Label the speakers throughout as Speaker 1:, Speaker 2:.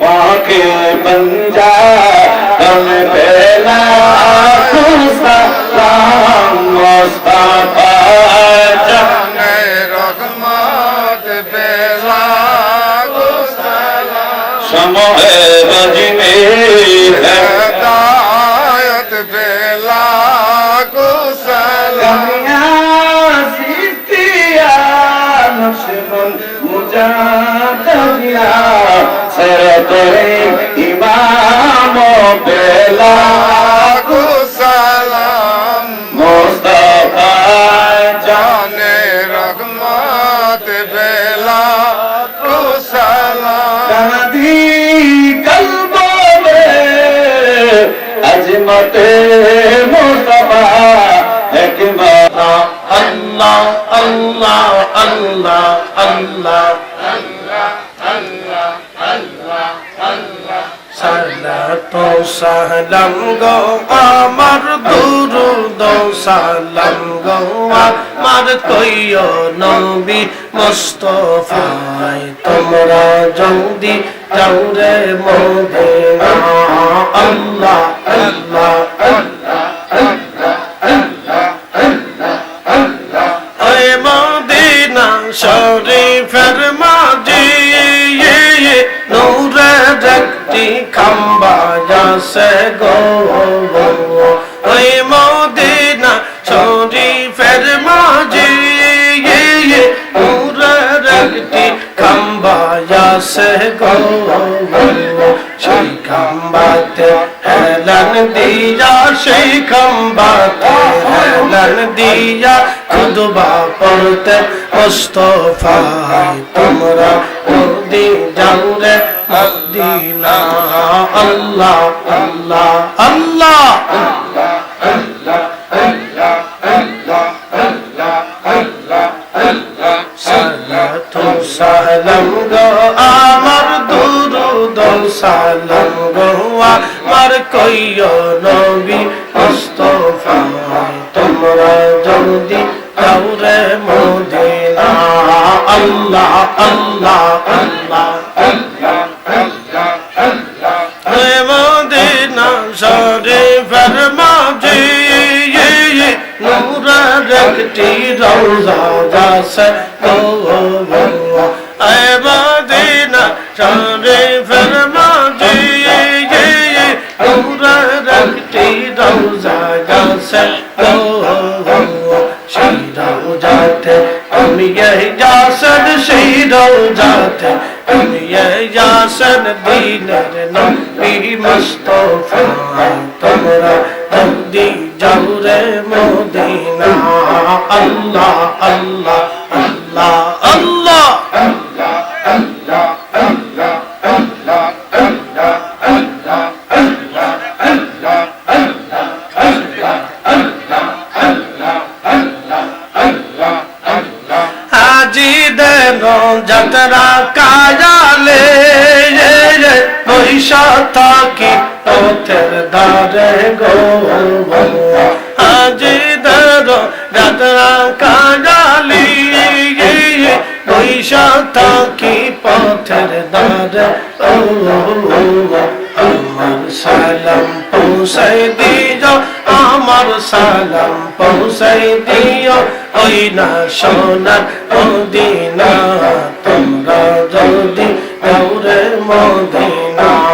Speaker 1: पाके बंदा हम बेला सलाम मुस्तफा जहने रहमत बेला समह बजने हदायत बेला गुसल दुनिया जीतिया नशमन ছেড়ে করে ইমাম বেলা। সালাম মোস্তফা জানে রহমত বেলা। কুসালাম عظمت مصطفیٰ حکمت اللہ اللہ اللہ আল্লাহ
Speaker 2: সালা তো সালাম গো আমার দুরু দো সালাম গো আমার কইও নবী মোস্তফায় তোমরা জলদি যাও রে মোদে আল্লাহ আল্লাহ আল্লাহ আল্লাহ আল্লাহ আল্লাহ একটি খাম্বা যাসে গো ওই মদিনা শরীফের মাঝি নূরের একটি খাম্বা যাসে গো সেই খাম্বাতে হেলান দিয়া, সেই খাম্বাতে হেলান দিয়া, খুদবা পড়তে মুস্তফায়। তোমরা নদী যাও রে মদিনা আল্লাহ আল্লাহ আল্লাহ সালাম গো আমার দুরুদ সালাম গো আমার কইও নবী মুস্তফা তোমরা জলদি যাও রে মদিনা আল্লাহ। আল্লাহ আল্লাহ রে একটি গো এ মদিনা মাঝে নূরের একটি যাচ্ছে গো সেই রওজাতে আমি এই যাসন সেই রওজাতে আমি এই যাসন দিনের নবী মুস্তফা। তোমরা জলদি রে মদিনা। আল্লাহ আল্লাহ আল্লাহ আল্লাহ। যাত্রা কায়ালে পয়সা থাকি পথের ধারে গো আজি দেন যাত্রা কায়ালি পয়সা থাকি পথের ও আমার সালাম পৌঁছাই দিও, আমার সালাম পৌঁছাই দিও। ওই না সোনার মদিনা, তোমরা যদি দৌড়ে মদিনা।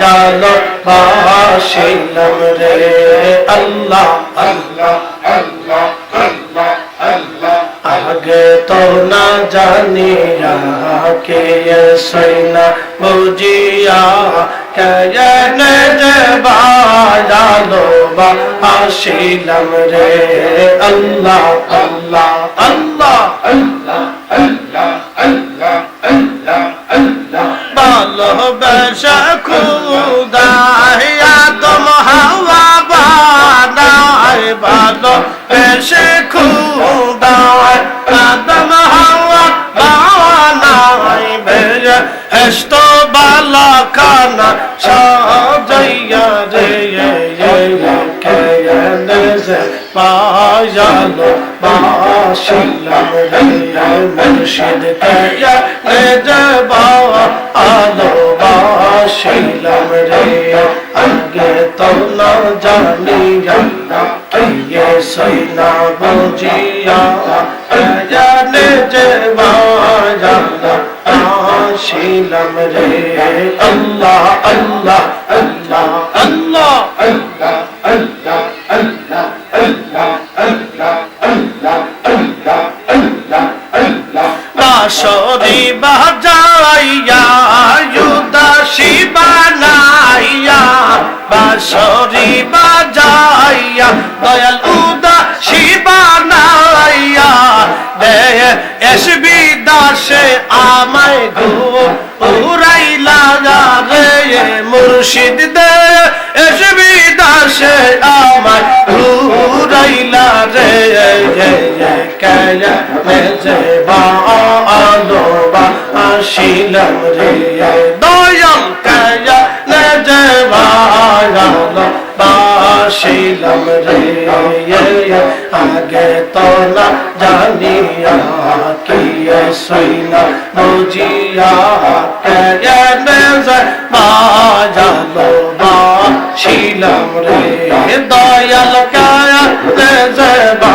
Speaker 2: ভালো বাসিলাম রে আল্লাহ আল্লাহ
Speaker 1: আল্লাহ আল্লাহ আল্লাহ।
Speaker 2: আগে তো না জানিয়া কে সৈনা বুঝিয়া যে বাজালো বা আসিলাম রে আল্লাহ আল্লাহ আল্লাহ
Speaker 1: আল্লাহ আল্লাহ।
Speaker 2: বেস্ত বালা কানা সাজাইয়া রে পায়ালো, বাসিলাম রে মুর্শিদ কায়া রে বাবা আলো, বাসিলাম রে আগে তো না জানি জানা কে সৈনা বুঝিয়া জানে যে আসিলাম রে আল্লাহ আল্লাহ আল্লাহ আল্লাহ
Speaker 1: আল্লাহ আল্লাহ আল্লাহ আল্লাহ আল্লাহ আল্লাহ আল্লাহ আল্লাহ আল্লাহ
Speaker 2: বাসরি বাজাইয়া উদাসী বানাইয়া বাসরি বাজাইয়া দয়াল উদাসী বানাইয়া দে এসবি দাসে আমায় গো উড়াইলা রে মুর্শিদ দে এসবি দাসে আমার ঘুরাইলা রে কায়া মেজে বা আলো বা আসিলাম রে আসিলাম রে আগে তো না জানিয়া কি সইনা বুঝিয়া মেজে বা ছিলাম রে। দয়াল কায়া মেজে বা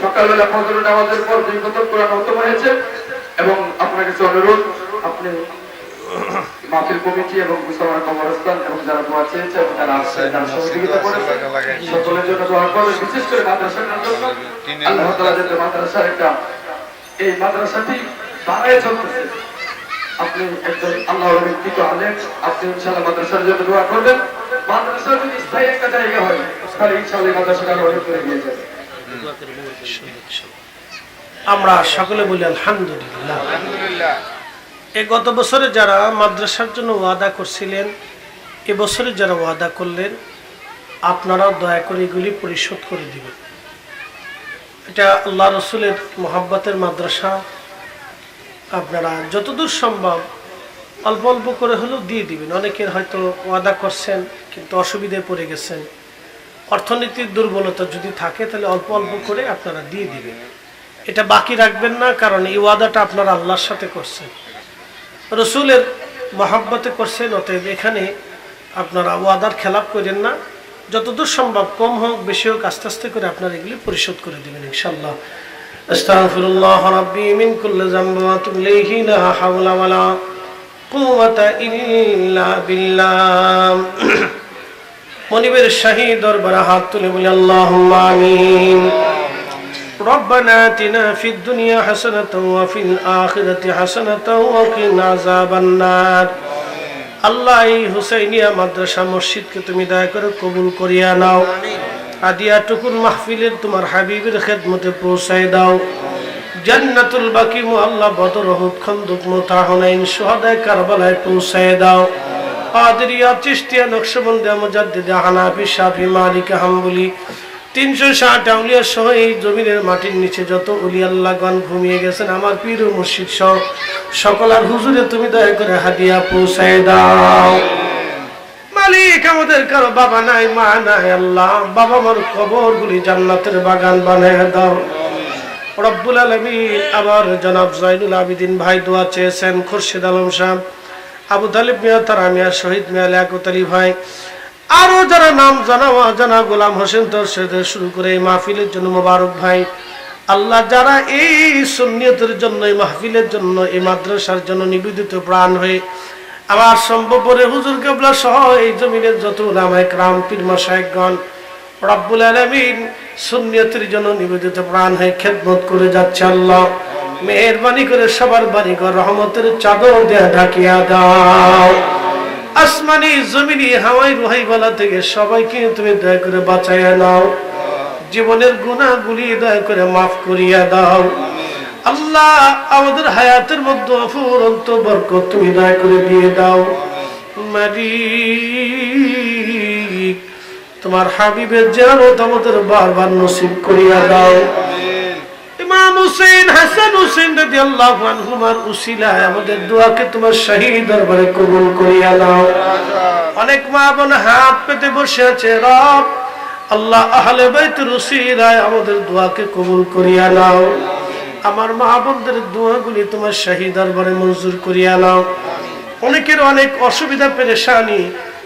Speaker 3: সকালবেলা ফজর নামাজের পর দুই কতক কোরআন খতম হয়েছে। এবং আপনার কাছে অনুরোধ আপনি মাহফিল কমিটি এবং মুসলমান কবরস্থান এবং যারা দোয়া চেয়েছে এবং যারা আসছে যারা সহযোগিতা করেছে সকলের জন্য দোয়া করবেন বিশেষ করে মাদ্রাসার জন্য আল্লাহ তাআলা যাতে মাদ্রাসার একটা এই মাদ্রাসাটি বাড়ায় চলতেছে। আপনি একজন আল্লাহর ব্যক্তিত্ব আলেন আপনি ইনশাআল্লাহ মাদ্রাসার জন্য দোয়া করবেন। মাদ্রাসার যদি স্থায়ী একটা জায়গা হয় তাহলে ইনশাআল্লাহ মাদ্রাসাটা অনেক দূরে এগিয়ে যাবে।
Speaker 2: আমরা সকলে বলি আলহামদুলিল্লাহ। এই গত বছরে যারা মাদ্রাসার জন্য ওয়াদা করছিলেন এবছরে যারা ওয়াদা করলেন আপনারা দয়া করে এগুলি পরিশোধ করে দিবেন। এটা আল্লাহ রসুলের মোহাব্বতের মাদ্রাসা। আপনারা যতদূর সম্ভব অল্প অল্প করে হলেও দিয়ে দিবেন। অনেকের হয়তো ওয়াদা করছেন কিন্তু অসুবিধায় পড়ে গেছেন। অর্থনীতির দুর্বলতা যদি থাকে, তাহলে অল্প অল্প করে আপনারা দিয়ে দিবেন। এটা বাকি রাখবেন না, কারণ এই ওয়াদাটা আপনারা আল্লাহর সাথে করছেন। রসুলের মহাব্বতে করছেন, অতএব এখানে আপনারা ওয়াদার খেলাপ করেন না। যতদূর সম্ভব কম হোক, বেশি হোক, আস্তে আস্তে করে আপনারা এগুলি পরিশোধ করে দেবেন ইনশাল্লাহ আস্তাগফিরুল্লাহ রাব্বি মিন কুল্লি হাওলা ওয়ালা কুওয়াতা ইল্লা বিল্লাহ। মনিবের শাহী দরবারে হাত তুলে বলি আল্লাহুম্মা আমিন ربنا آتنا في الدنيا حسنة وفي الآخرة حسنة وقنا عذاب النار আল্লাহ এই হুসাইনিয়া মাদ্রাসা মসজিদকে তুমি দয়া করে কবুল করিয়া নাও আদিয়া টুকুন মাহফিলের তোমার হাবিবের খেদমতে পৌঁছায় দাও জান্নাতুল বাকি মুআল্লা বদর হুদ খন্দক মুতাহনাইন শুহাদায়ে কারবালায় পৌঁছায় দাও কাদেরিয়া চিশতিয়া নকশবন্দিয়া মুজাদ্দিদে, হানাফি, শাফি, মালিক, হাম্বলি, তিনশো ষাট আউলিয়া সহ এই জমিনের মাটির নিচে যত উলি আল্লাহগণ ঘুমিয়ে গেছেন, আমার পীর ও মুর্শিদ সহ সকল। আর হুজুরে, তুমি দয়া করে হাদিয়া পৌঁছায় দাও। মালিক আমাদের কারও বাবা নাই, মা নাই, আল্লাহ, বাবা মার কবর গুলি জান্নাতের বাগান বানায় দাও। রব্বুল আলমিন আবার জনাব জয়নুল আবিদিন ভাই দোয়া চেয়েছেন, খুরশিদ আলম শাহ আবু তালিব মিয়া, তারা মিয়া শহীদ মিয়া, লিয়াকত আলী ভাই, আরও যারা নাম জানা জানা গোলাম হোসেন দর্শকদের শুরু করে এই মাহফিলের জন্য মোবারক ভাই। আল্লাহ যারা এই সুন্নিয়তের জন্য, এই মাহফিলের জন্য, এই মাদ্রাসার জন্য নিবেদিত প্রাণ হয়ে আমার সম্ভবরে হুজুর কেবলা সহ এই জমিনের যত রামায় রাম পীর মাসায়কগণ রব্বুল আলমিন সুন্নিয়তের জন্য নিবেদিত প্রাণ হয়ে খেদমত করে যাচ্ছে আল্লাহ। মেহরবানি করে সবার বাড়িঘর রহমতের চাদর দেয়া ঢাকিয়া দাও। আসমানি, জমিনি, হাওয়াই, রুহাই গলা থেকে সবাইকে তুমি দয়া করে বাঁচাইয়া নাও। জীবনের গুণাগুলি দয়া করে মাফ করিয়া দাও। আল্লাহ, আমাদের হায়াতের মধ্যে অফুরন্ত বরকত তুমি দয়া করে দিয়ে দাও। মালিক, তোমার হাবিবের জিয়ারত তোমাদের বারবার নসিব করিয়া দাও। ইমাম হুসেন, হাসান হুসেন রাদিয়াল্লাহু আনহুমার উসিলায় আমাদের দোয়াকে তোমার শাহী দরবারে কবুল করিয়া দাও অনেক মা বোন হাত পেতে বসে আছে, রব, আল্লাহ আহলে বাইতের উসিলায় আমাদের দোয়াকে কবুল করিয়া নাও। আমার মা বোনদের দোয়াগুলি তোমার শাহী দরবারে মঞ্জুর করিয়া নাও। অনেকের অনেক অসুবিধা, পেরেশানি,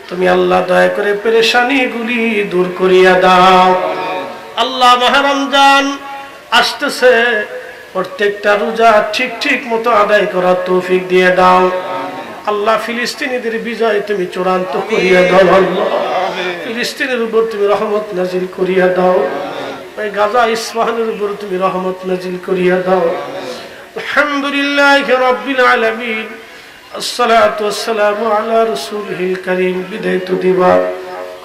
Speaker 2: তুমি আল্লাহ দয়া করে পেরেশানি গুলি দূর করিয়া দাও। আল্লাহ মহারমজান আসতেছে। প্রত্যেকটা রোজা ঠিক ঠিক মতো আদায় করার তৌফিক দিয়ে দাও। আল্লাহ ফিলিস্তিনিদের বিজয় তুমি চূড়ান্ত করিয়া দাও ফিলিস্তিনের উপর তুমি রহমত নাজিল করিয়া দাও। ওই গাজা ইসমাহানের উপর তুমি রহমত নাজিল করিয়া দাও। আলহামদুলিল্লাহ রব্বিল আলামিন। আসসালাতু ওয়াসসালামু আলা রাসূলিল কারীম। বিদায় তো দিবা।